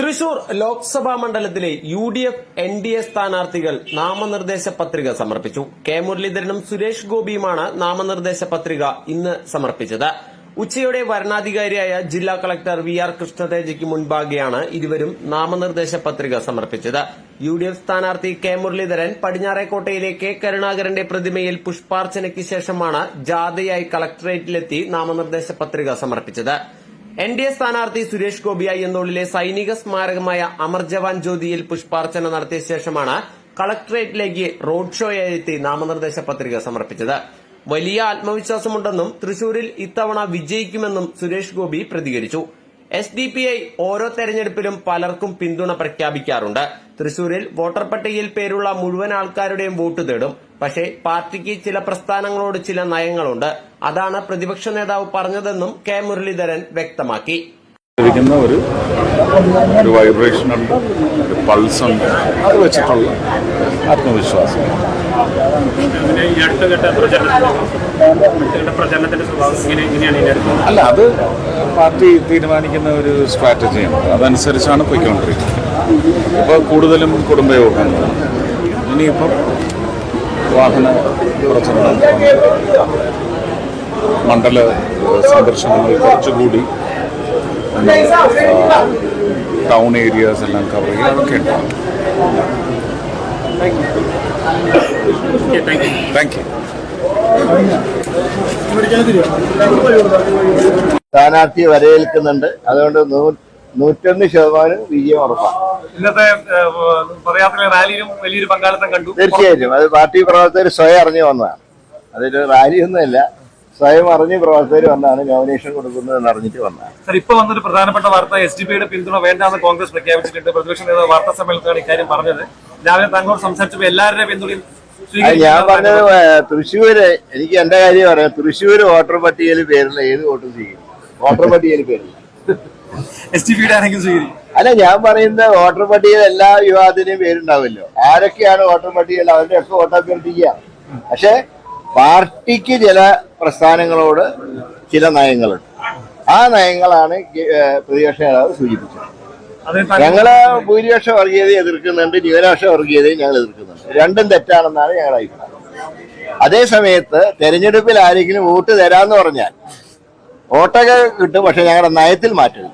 തൃശൂർ ലോക്സഭാ മണ്ഡലത്തിലെ U D F N D A സ്ഥാനാർത്ഥികൾ നാമനിർദ്ദേശ പത്രിക സമർപ്പിച്ചു. കെ മുരളീധരനും സുരേഷ് ഗോപിയുമാണ് നാമനിർദ്ദേശ പത്രിക ഇന്ന് സമർപ്പിച്ചത്. ഉച്ചയോടെ വരണാധികാരിയായ ജില്ലാ കളക്ടർ വി ആർ കൃഷ്ണതേജയ്ക്ക് മുൻപാകെയാണ് ഇരുവരും നാമനിർദ്ദേശ പത്രിക സമർപ്പിച്ചത്. യു ഡി എഫ് സ്ഥാനാർത്ഥി കെ മുരളീധരൻ പടിഞ്ഞാറേക്കോട്ടയിലെ കെ കരുണാകരന്റെ പ്രതിമയിൽ പുഷ്പാർച്ചനയ്ക്ക് ശേഷമാണ് ജാഥയായി കളക്ടറേറ്റിലെത്തി നാമനിർദ്ദേശ പത്രിക സമർപ്പിച്ചത്. എൻ ഡി എ സ്ഥാനാർത്ഥി സുരേഷ് ഗോപിയായി എന്നുള്ളിലെ സൈനിക സ്മാരകമായ അമർ ജവാൻ ജ്യോതിയിൽ പുഷ്പാർച്ചന നടത്തിയ ശേഷമാണ് കളക്ടറേറ്റിലേക്ക് റോഡ് ഷോയായി എത്തി നാമനിർദ്ദേശ പത്രിക സമർപ്പിച്ചത്. വലിയ ആത്മവിശ്വാസമുണ്ടെന്നും തൃശൂരിൽ ഇത്തവണ വിജയിക്കുമെന്നും സുരേഷ് ഗോപി പ്രതികരിച്ചു. എസ് ഡി പി ഐ ഓരോ തെരഞ്ഞെടുപ്പിലും പലർക്കും പിന്തുണ പ്രഖ്യാപിക്കാറുണ്ട്. തൃശൂരിൽ വോട്ടർ പട്ടികയിൽ പേരുള്ള മുഴുവൻ ആൾക്കാരുടെയും വോട്ട് തേടും. പക്ഷേ പാർട്ടിക്ക് ചില പ്രസ്ഥാനങ്ങളോട് ചില നയങ്ങളുണ്ട്. അതാണ് പ്രതിപക്ഷ നേതാവ് പറഞ്ഞതെന്നും കെ മുരളീധരൻ വ്യക്തമാക്കി. ഒരു ഒരു വൈബ്രേഷൻ ഉണ്ട് ഒരു പൾസ് ഉണ്ട്. അത് വെച്ചിട്ടുള്ള ആത്മവിശ്വാസം. അല്ല അത് പാർട്ടി തീരുമാനിക്കുന്ന ഒരു സ്ട്രാറ്റജിയാണ് അതനുസരിച്ചാണ് പോയിക്കൊണ്ടിരിക്കുന്നത്. ഇപ്പോൾ കൂടുതലും കുടുംബയോഗങ്ങൾ. ഇനിയിപ്പം വാഹന പ്രശ്നങ്ങൾ മണ്ഡല സന്ദർശനങ്ങൾ കുറച്ചുകൂടി ടൗൺ ഏരിയാസ് എല്ലാം കവർ ചെയ്യുക അതൊക്കെ ഉണ്ടാവും okay thank you thank you സ്ഥാനാർത്ഥിയെ വരവേൽക്കുന്നുണ്ട്. അതുകൊണ്ട് നൂറ്റൊന്ന് ശതമാനം വിജയം ഉറപ്പാണ്. ഇന്നത്തെ റാലിയിലും വലിയൊരു പങ്കാളിത്തം കണ്ടു. തീർച്ചയായിട്ടും. അത് പാർട്ടി പ്രവർത്തകർ സ്വയം അറിഞ്ഞു വന്നതാണ്. അതൊരു റാലിയൊന്നുമല്ല. സ്വയം അറിഞ്ഞ് പ്രവർത്തകർ വന്നാണ് നോമിനേഷൻ കൊടുക്കുന്നത് എന്ന് അറിഞ്ഞിട്ട് വന്നത് സർ ഇപ്പൊ വന്നൊരു പ്രധാനപ്പെട്ട വാർത്ത എസ് ഡി പിയുടെ പിന്തുണ വേണ്ടാന്ന് കോൺഗ്രസ് പ്രഖ്യാപിച്ചിട്ടുണ്ട്. പ്രതിപക്ഷ നേതാവ് വാർത്താ സമ്മേളനത്തിലാണ് ഇക്കാര്യം പറഞ്ഞത്. രാവിലെ താങ്കളോട് സംസാരിച്ചപ്പോൾ എല്ലാവരുടെ പിന്തുണയും ഞാൻ പറഞ്ഞത് തൃശ്ശൂര് എനിക്ക് എന്റെ കാര്യം പറയാം തൃശ്ശൂര് വോട്ടർ പട്ടികയിൽ പേരുള്ള ഏത് വോട്ടും ചെയ്യും വോട്ടർ പട്ടികയിൽ പേരില്ല എസ് ടി പിയുടെ ആണെങ്കിലും സ്വീകരിക്കും? അല്ല ഞാൻ പറയുന്ന വോട്ടർ പട്ടികയിൽ എല്ലാ വിവാദത്തിനും പേരുണ്ടാവില്ലോ. ആരൊക്കെയാണ് വോട്ടർ പട്ടികയിൽ അവരുടെ ഒക്കെ വോട്ട് അഭ്യർത്ഥിക്കുക. പക്ഷെ പാർട്ടിക്ക് ചില പ്രസ്ഥാനങ്ങളോട് ചില നയങ്ങളുണ്ട്. ആ നയങ്ങളാണ് പ്രതിപക്ഷ നേതാവ് സൂചിപ്പിച്ചത്. ഞങ്ങൾ ഭൂരിപക്ഷ വർഗീയതയെ എതിർക്കുന്നുണ്ട് ന്യൂനപക്ഷ വർഗീയതയും ഞങ്ങൾ എതിർക്കുന്നുണ്ട്. രണ്ടും തെറ്റാണെന്നാണ് ഞങ്ങളുടെ അഭിപ്രായം. അതേ സമയത്ത് തെരഞ്ഞെടുപ്പിൽ ആരെങ്കിലും വോട്ട് തരാന്ന് പറഞ്ഞാൽ വോട്ടൊക്കെ കിട്ടും പക്ഷെ ഞങ്ങളുടെ നയത്തിൽ മാറ്റമില്ല